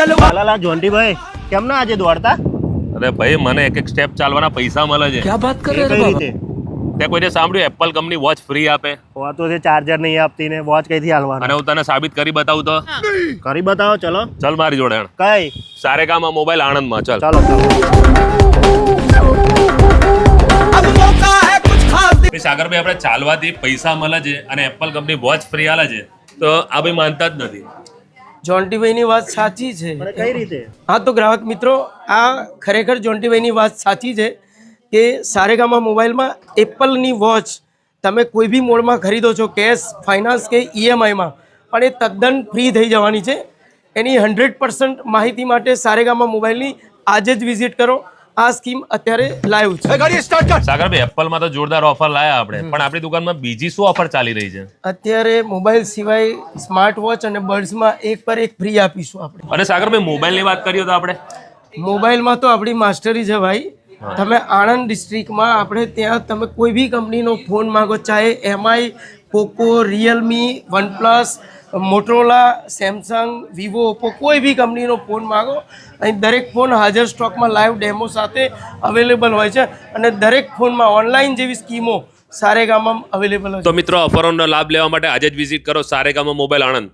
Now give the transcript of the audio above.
ચલવા લાલા જોન્ટીભાઈ કેમ ના આજે દોડતા? અરે ભાઈ મને એક એક સ્ટેપ ચાલવાના પૈસા મળે છે. ક્યાં વાત કરે કઈ રીતે? તે કોઈને સાંભળ્યું? એપલ કંપની વોચ ફ્રી આપે. હો તો છે ચાર્જર નહીં આપતી ને વોચ કઈથી હાલવાનું? અને હું તને સાબિત કરી બતાવું તો. કરી બતાવો ચલો. ચલ મારી જોડે કઈ? સારેગામાં મોબાઈલ આણંદમાં ચલ. ચલો સાગરભાઈ આપણે ચાલવાથી પૈસા મળે છે અને એપલ કંપની વોચ ફ્રી આલે છે. તો આ ભાઈ માનતા જ નથી. જોન્ટીભાઈની વાત સાચી છે. કઈ રીતે? હા તો ગ્રાહક મિત્રો આ ખરેખર જોન્ટીભાઈની વાત સાચી છે કે સારેગામા મોબાઈલમાં એપલની વોચ તમે કોઈ બી મોડમાં ખરીદો છો કેશ ફાઇનાન્સ કે ઈએમઆઈમાં પણ એ તદ્દન ફ્રી થઈ જવાની છે. એની હંડ્રેડ પર્સન્ટ માહિતી માટે સારેગામા મોબાઈલની આજે જ વિઝિટ કરો. આ સ્કીમ અત્યારે લાઈવ છે. સાગરભાઈ એપલમાં તો જોરદાર ઓફર લાયા આપણે. પણ આપણી દુકાનમાં બીજી શું ઓફર ચાલી રહી છે? અત્યારે મોબાઈલ સિવાય સ્માર્ટ વોચ અને બર્ડ્સમાં એક પર એક ફ્રી આપીશું આપણે. અને સાગર ભાઈ મોબાઈલ મોબાઈલની વાત કરીએ તો આપણે? મોબાઈલમાં તો આપણી માસ્ટરી છે ભાઈ. તમે આણંદ ડિસ્ટ્રિક્ટમાં આપણે ત્યાં તમે કોઈ બી કંપનીનો ફોન માગો ચાહે MI Poco Realme OnePlus Motorola Samsung Vivo Oppo કોઈ બી કંપનીનો ફોન માગો, અહીં દરેક ફોન હાજર સ્ટોકમાં લાઈવ ડેમો સાથે અવેલેબલ હોય છે અને દરેક ફોનમાં ઓનલાઈન જેવી સ્કીમો સારેગામાં અવેલેબલ હોય તો મિત્રો ઓફરોનો લાભ લેવા માટે આજે જ વિઝિટ કરો સારેગામાં મોબાઈલ આણંદ.